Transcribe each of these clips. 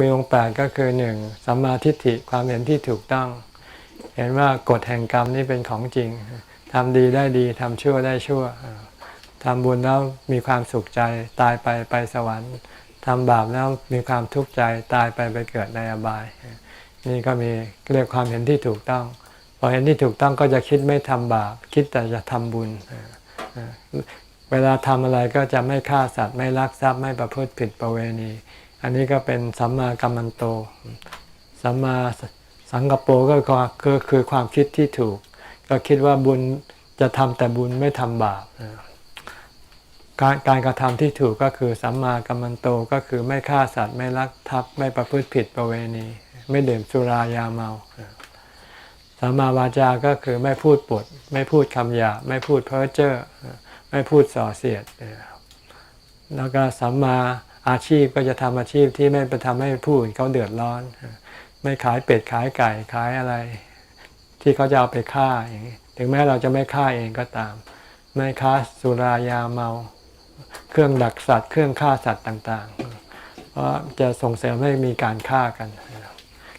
มีองค์แปดก็คือหนึ่งสัมมาทิฏฐิความเห็นที่ถูกต้อง เห็นว่ากฎแห่งกรรมนี่เป็นของจริงทำดีได้ดีทำชั่วได้ชั่วทำบุญแล้วมีความสุขใจตายไปไปสวรรค์ทำบาปแล้วมีความทุกข์ใจตายไปไปเกิดในอบาย นี่ก็มีเรียกความเห็นที่ถูกต้องพอเห็นที่ถูกต้องก็จะคิดไม่ทำบาปคิดแต่จะทำบุญ เวลาทำอะไรก็จะไม่ฆ่าสัตว์ไม่ลักทรัพย์ไม่ประพฤติผิดประเวณี อันนี้ก็เป็นสัมมากัมมันโต สัมมาสังกปรก็คือคือความคิดที่ถูก ก็คิดว่าบุญจะทำแต่บุญไม่ทำบาปการการกระทำที่ถูกก็คือสัมมากัมมันโตก็คือไม่ฆ่าสัตว์ไม่ลักทรัพย์ไม่ประพฤติผิดประเวณี ไม่ดื่มสุรายาเมาสัมมาวาจาก็คือไม่พูดปด ไม่พูดคำหยาไม่พูดเพ้อเจ้อไม่พูดส่อเสียดแล้วก็สัมมา อาชีพก็จะทำอาชีพที่ไม่ไปทำให้ผู้อื่นเขาเดือดร้อน ไม่ขายเป็ดขายไก่ขายอะไร ที่เขาจะเอาไปฆ่าอย่างนี้ถึงแม้เราจะไม่ฆ่าเองก็ตาม ไม่ค้าสุรายาเมา เครื่องดักสัตว์ เครื่องฆ่าสัตว์ต่างๆ เพราะจะส่งเสริมให้มีการฆ่ากัน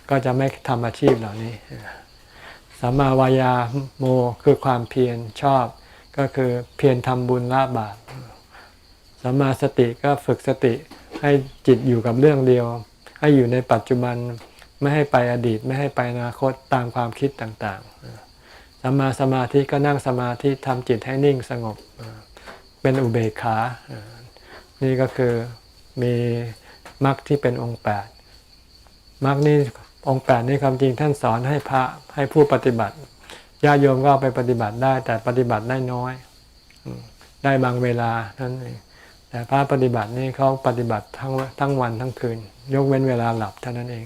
ก็จะไม่ทำอาชีพเหล่านี้สัมมาวายาโมคือความเพียรชอบก็คือเพียรทำบุญละบาปสัมมาสติก็ฝึกสติ ให้จิตอยู่กับเรื่องเดียว ให้อยู่ในปัจจุบันไม่ให้ไปอดีต ไม่ให้ไปอนาคตตามความคิดต่างๆสัมมาสมาธิก็นั่งสมาธิทำจิตให้นิ่งสงบ เป็นอุเบกขา นี่ก็คือมีมรรคที่เป็นองค์แปดมรรคนี้องค์แปดนี่ความจริงท่านสอนให้พระให้ผู้ปฏิบัติญาโยมก็ไปปฏิบัติได้แต่ปฏิบัติได้น้อย ได้บางเวลาท่านเอง แต่พระปฏิบัตินี่เขาปฏิบัติทั้งทั้งวันทั้งคืน ยกเว้นเวลาหลับเท่านั้นเอง